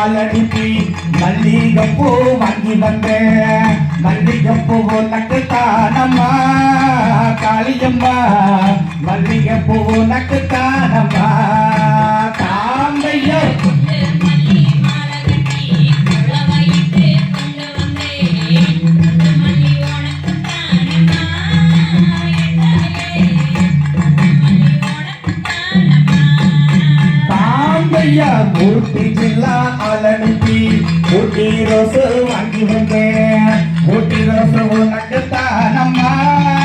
கால் அடிப்பி மல்லிகைப்பூ வாங்கி வந்தேன் மல்லிகைப்பூ நக்குத்தானம்மா காளியம்மா. மல்லிகைப்பூ நக்குத்தான மூர்த்தி பில்லா அலனுப்பி. மூர்த்தி ரோசு வாங்கி வந்தேன். மூர்த்தி ரோசு உனக்குத்தான் அம்மா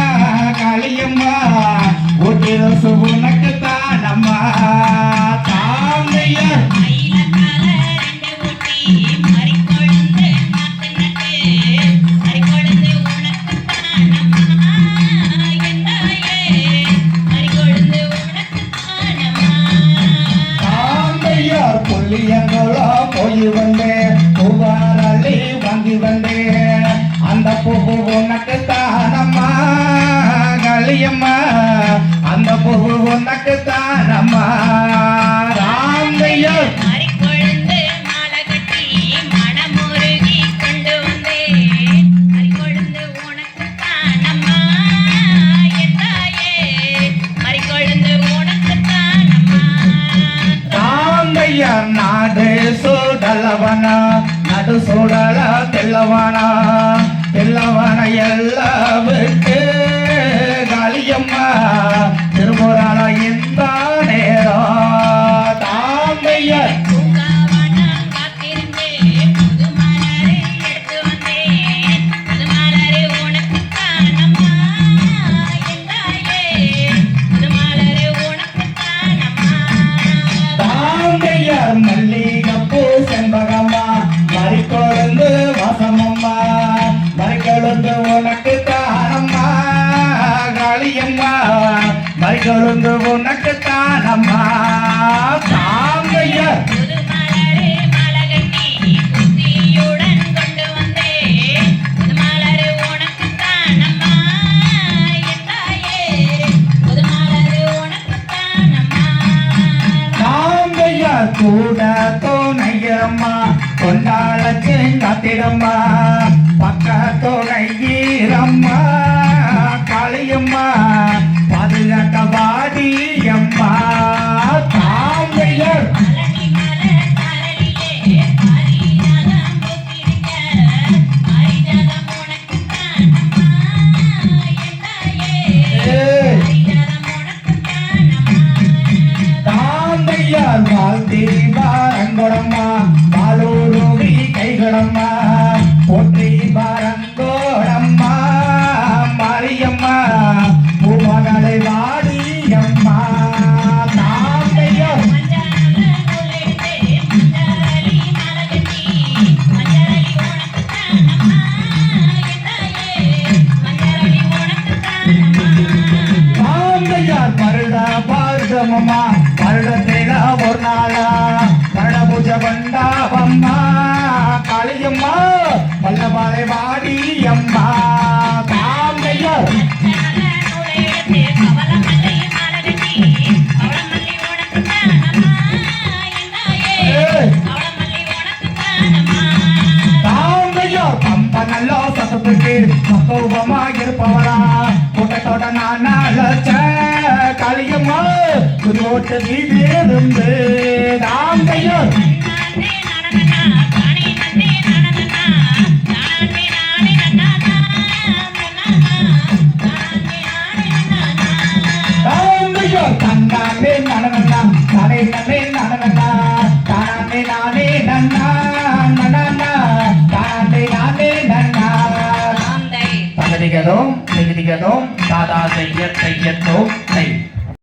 வாங்கி வந்தேன். பூவாரள்ளி வாங்கி வந்தேன். அந்த பூ உனக்கு తెల్లవన నడు సూడల తెల్లవన తెల్లవన ఎల్ల விட்டு காளியம்மா திருமுறாள இந்த விருந்து உனக்கு தானம்மா? தாங்கைய கூட தோணையம்மா கொண்டாளச்சு காத்திடம்மா. பக்க தோணையீரம்மா காளியம்மா. கலகவாடி அம்மா தாமையர் தாந்தையார் வாடி அம்மா. தாங்கையோ நல்லோ சத்தத்துக்கு பக்குவமா இருப்பவரா கூட்டத்தோட நான் நாளச்ச கலியம்மா குறிவோட்டு நீ இருந்து தாங்கையோ தகதிகதோம் தகதிகதோம் தாதா செய்ய செய்யத்தோம் செய்.